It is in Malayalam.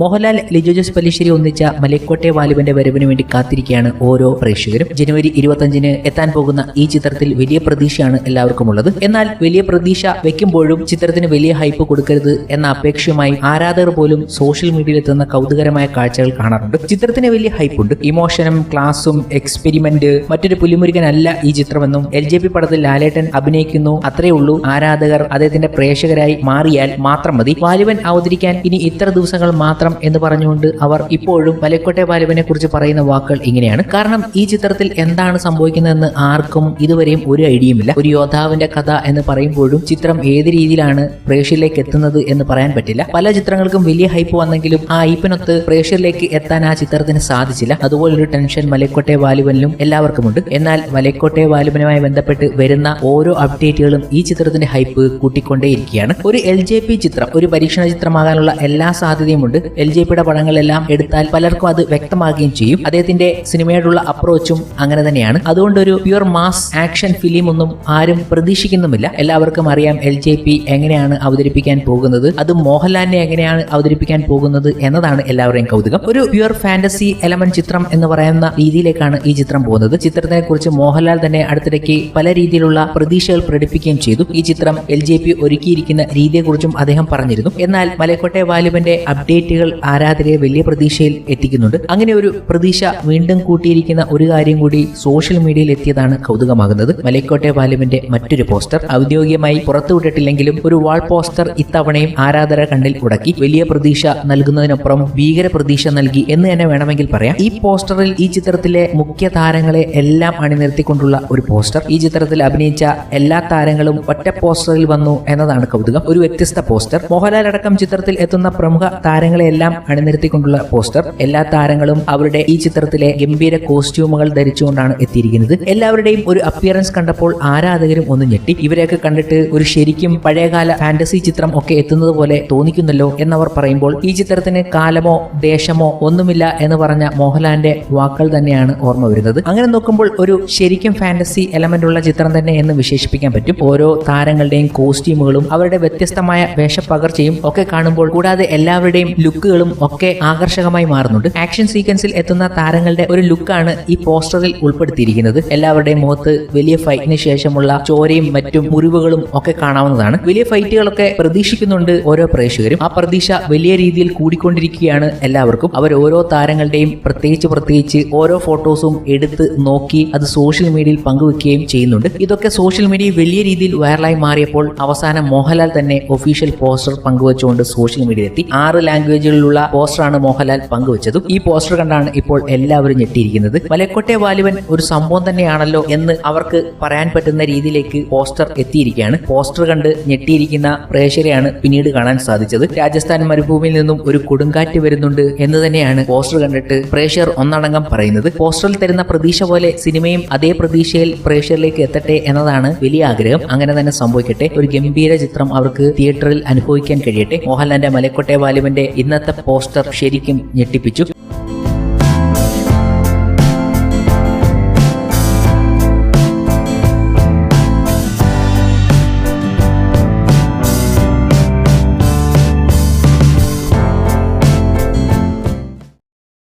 മോഹൻലാൽ ലിജോ ജോസ് പല്ലിശ്ശേരി ഒന്നിച്ച മലക്കോട്ടെ വാലുവിന്റെ വരവിന് വേണ്ടി കാത്തിരിക്കുകയാണ് ഓരോ പ്രേക്ഷകരും. ജനുവരി ഇരുപത്തഞ്ചിന് എത്താൻ പോകുന്ന ഈ ചിത്രത്തിൽ വലിയ പ്രതീക്ഷയാണ് എല്ലാവർക്കും ഉള്ളത്. എന്നാൽ വലിയ പ്രതീക്ഷ വെക്കുമ്പോഴും ചിത്രത്തിന് വലിയ ഹൈപ്പ് കൊടുക്കരുത് എന്ന അപേക്ഷയുമായി ആരാധകർ പോലും സോഷ്യൽ മീഡിയയിൽ എത്തുന്ന കൗതുകരമായ കാഴ്ചകൾ കാണാറുണ്ട്. ചിത്രത്തിന് വലിയ ഹൈപ്പ് ഉണ്ട്. ഇമോഷനും ക്ലാസും എക്സ്പെരിമെന്റ് മറ്റൊരു പുലിമുരുകനല്ല ഈ ചിത്രമെന്നും എൽ ജെ പി പടത്തിൽ ലാലേട്ടൻ അഭിനയിക്കുന്നു. അത്രയേ ഉള്ളൂ. ആരാധകർ അദ്ദേഹത്തിന്റെ പ്രേക്ഷകരായി മാറിയാൽ മാത്രം മതി. വാലുവൻ അവതരിക്കാൻ ഇനി ഇത്ര ദിവസങ്ങൾ മാത്രം എന്ന് പറഞ്ഞുകൊണ്ട് അവർ ഇപ്പോഴും പലക്കോട്ടെ ബാലുവിനെ കുറിച്ച് പറയുന്ന വാക്കുകൾ ഇങ്ങനെയാണ്. കാരണം ഈ ചിത്രത്തിൽ എന്താണ് സംഭവിക്കുന്നതെന്ന് ആർക്കും ഇതുവരെയും ഒരു ഐഡിയയുമില്ല ഒരു യോദ്ധാവിന്റെ കഥ എന്ന് പറയുമ്പോഴും ചിത്രം ഏത് രീതിയിലാണ് പ്രേക്ഷകരിലേക്ക് എത്തുന്നത് എന്ന് പറയാൻ പറ്റില്ല. പല ചിത്രങ്ങൾക്കും വലിയ ഹൈപ്പ് വന്നെങ്കിലും ആ ഹൈപ്പിനൊത്ത് പ്രേക്ഷകരിലേക്ക് എത്താൻ ആ ചിത്രത്തിന് സാധിച്ചില്ല. അതുപോലൊരു ടെൻഷൻ മലക്കോട്ടെ വാലുവനിലും എല്ലാവർക്കുമുണ്ട്. എന്നാൽ മലക്കോട്ടെ വാലുവനുമായി ബന്ധപ്പെട്ട് വരുന്ന ഓരോ അപ്ഡേറ്റുകളും ഈ ചിത്രത്തിന്റെ ഹൈപ്പ് കൂട്ടിക്കൊണ്ടേയിരിക്കുകയാണ്. ഒരു എൽ ചിത്രം ഒരു പരീക്ഷണ ചിത്രമാകാനുള്ള എല്ലാ സാധ്യതയുമുണ്ട്. എൽ ജെ പിയുടെ പടങ്ങളെല്ലാം എടുത്താൽ പലർക്കും അത് വ്യക്തമാകുകയും ചെയ്യും. അദ്ദേഹത്തിന്റെ സിനിമയോടുള്ള അപ്രോച്ചും അങ്ങനെ തന്നെയാണ്. അതുകൊണ്ട് ഒരു പ്യുവർ മാസ് ആക്ഷൻ ഫിലിം ഒന്നും ആരും പ്രതീക്ഷിക്കുന്നുമില്ല. എല്ലാവർക്കും അറിയാം എൽ ജെ പി എങ്ങനെയാണ് അവതരിപ്പിക്കാൻ പോകുന്നത്. അത് മോഹൻലാലിനെ എങ്ങനെയാണ് അവതരിപ്പിക്കാൻ പോകുന്നത് എന്നതാണ് എല്ലാവരുടെയും കൗതുകം. ഒരു പ്യുവർ ഫാന്റസി എലമെന്റ് ചിത്രം എന്ന് പറയുന്ന രീതിയിലേക്കാണ് ഈ ചിത്രം പോകുന്നത്. ചിത്രത്തിനെ കുറിച്ച് മോഹൻലാൽ തന്നെ അടുത്തിടയ്ക്ക് പല രീതിയിലുള്ള പ്രതീക്ഷകൾ പ്രകടിപ്പിക്കുകയും ചെയ്തു. ഈ ചിത്രം എൽ ജെ പി ഒരുക്കിയിരിക്കുന്ന രീതിയെക്കുറിച്ചും അദ്ദേഹം പറഞ്ഞിരുന്നു. എന്നാൽ മലക്കോട്ടെ വാലുവിന്റെ അപ്ഡേറ്റുകൾ ആരാധകരെ വലിയ പ്രതീക്ഷയിൽ എത്തിക്കുന്നുണ്ട്. അങ്ങനെ ഒരു പ്രതീക്ഷ വീണ്ടും കൂട്ടിയിരിക്കുന്ന ഒരു കാര്യം കൂടി സോഷ്യൽ മീഡിയയിൽ എത്തിയതാണ് കൗതുകമാകുന്നത്. മലക്കോട്ടെ വാലുവിന്റെ മറ്റൊരു പോസ്റ്റർ ഔദ്യോഗികമായി പുറത്തുവിട്ടിട്ടില്ലെങ്കിലും ഒരു വാൾ പോസ്റ്റർ ഇത്തവണയും ആരാധകരെ കണ്ണിൽ ഉടക്കി വലിയ പ്രതീക്ഷ നൽകുന്നതിനപ്പുറം ഭീകര പ്രതീക്ഷ നൽകി എന്ന് തന്നെ വേണമെങ്കിൽ പറയാം. ഈ പോസ്റ്ററിൽ ഈ ചിത്രത്തിലെ മുഖ്യ താരങ്ങളെ എല്ലാം അണിനിർത്തിക്കൊണ്ടുള്ള ഒരു പോസ്റ്റർ. ഈ ചിത്രത്തിൽ അഭിനയിച്ച എല്ലാ താരങ്ങളും ഒറ്റ പോസ്റ്ററിൽ വന്നു എന്നതാണ് കൗതുകം. ഒരു വ്യത്യസ്ത പോസ്റ്റർ. മോഹൻലാൽ അടക്കം ചിത്രത്തിൽ എത്തുന്ന പ്രമുഖ താരങ്ങളെല്ലാം അണിനിരത്തിക്കൊണ്ടുള്ള പോസ്റ്റർ എല്ലാ താരങ്ങളും അവരുടെ ഈ ചിത്രത്തിലെ ഗംഭീര കോസ്റ്റ്യൂമുകൾ ധരിച്ചുകൊണ്ടാണ് എത്തിയിരിക്കുന്നത്. എല്ലാവരുടെയും ഒരു അപ്പിയറൻസ് കണ്ടപ്പോൾ ആരാധകരും ഒന്ന് ഞെട്ടി. ഇവരെയൊക്കെ കണ്ടിട്ട് ഒരു ശരിക്കും പഴയകാല ഫാന്റസി ചിത്രം ഒക്കെ എത്തുന്നത് പോലെ തോന്നിക്കുന്നല്ലോ എന്നവർ പറയുമ്പോൾ ഈ ചിത്രത്തിന് കാലമോ ദേശമോ ഒന്നുമില്ല എന്ന് പറഞ്ഞ മോഹൻലാലിന്റെ വാക്കുകൾ തന്നെയാണ് ഓർമ്മ വരുന്നത്. അങ്ങനെ നോക്കുമ്പോൾ ഒരു ശരിക്കും ഫാന്റസി എലമെന്റ് ഉള്ള ചിത്രം തന്നെ എന്ന് വിശേഷിപ്പിക്കാൻ പറ്റും. ഓരോ താരങ്ങളുടെയും കോസ്റ്റ്യൂമുകളും അവരുടെ വ്യത്യസ്തമായ വേഷപ്പകർച്ചയും ഒക്കെ കാണുമ്പോൾ കൂടാതെ എല്ലാവരുടെയും ലുക്കുകളും ഒക്കെ ആകർഷകമായി മാറുന്നുണ്ട്. ആക്ഷൻ സീക്വൻസിൽ എത്തുന്ന താരങ്ങളുടെ ഒരു ലുക്കാണ് ഈ പോസ്റ്ററിൽ ഉൾപ്പെടുത്തിയിരിക്കുന്നത്. എല്ലാവരുടെയും മുഖത്ത് വലിയ ഫൈറ്റിന് ശേഷമുള്ള ചോരയും മറ്റും മുറിവുകളും ഒക്കെ കാണാവുന്നതാണ്. വലിയ ഫൈറ്റുകളൊക്കെ പ്രതീക്ഷിക്കുന്നുണ്ട് ഓരോ പ്രേക്ഷകരും. ആ പ്രതീക്ഷ വലിയ രീതിയിൽ കൂടിക്കൊണ്ടിരിക്കുകയാണ് എല്ലാവർക്കും. അവർ ഓരോ താരങ്ങളുടെയും പ്രത്യേകിച്ച് പ്രത്യേകിച്ച് ഓരോ ഫോട്ടോസും എടുത്ത് നോക്കി അത് സോഷ്യൽ മീഡിയയിൽ പങ്കുവെക്കുകയും ചെയ്യുന്നുണ്ട്. ഇതൊക്കെ സോഷ്യൽ മീഡിയ വലിയ രീതിയിൽ വൈറലായി മാറിയപ്പോൾ അവസാനം മോഹൻലാൽ തന്നെ ഒഫീഷ്യൽ പോസ്റ്റർ പങ്കുവച്ചുകൊണ്ട് സോഷ്യൽ മീഡിയയിലെത്തി ആറ് ആറ് ലാംഗ്വേജുകളിലുള്ള പോസ്റ്ററാണ് മോഹൻലാൽ പങ്കുവച്ചതും. ഈ പോസ്റ്റർ കണ്ടാണ് ഇപ്പോൾ എല്ലാവരും ഞെട്ടിയിരിക്കുന്നത്. മലക്കോട്ടെ വാലുവൻ ഒരു സംഭവം തന്നെയാണല്ലോ എന്ന് അവർക്ക് പറയാൻ പറ്റുന്ന രീതിയിലേക്ക് പോസ്റ്റർ എത്തിയിരിക്കുകയാണ്. പോസ്റ്റർ കണ്ട് ഞെട്ടിയിരിക്കുന്ന പ്രേക്ഷകരെയാണ് പിന്നീട് കാണാൻ സാധിച്ചത്. രാജസ്ഥാൻ മരുഭൂമിയിൽ നിന്നും ഒരു കൊടുങ്കാറ്റ് വരുന്നുണ്ട് എന്ന് തന്നെയാണ് പോസ്റ്റർ കണ്ടിട്ട് പ്രേക്ഷകർ ഒന്നടങ്കം പറയുന്നത്. പോസ്റ്ററിൽ തരുന്ന പ്രതീക്ഷ പോലെ സിനിമയും അതേ പ്രതീക്ഷയിൽ പ്രേക്ഷകരിലേക്ക് എത്തട്ടെ എന്നതാണ് വലിയ ആഗ്രഹം. അങ്ങനെ തന്നെ സംഭവിക്കട്ടെ. ഒരു ഗംഭീര ചിത്രം അവർക്ക് തിയേറ്ററിൽ അനുഭവിക്കാൻ കഴിയട്ടെ. മോഹൻലാലിന്റെ മലക്കോട്ടെ വാലുവിന്റെ ഇന്നത്തെ പോസ്റ്റർ ശരിക്കും ഞെട്ടിപ്പിച്ചു.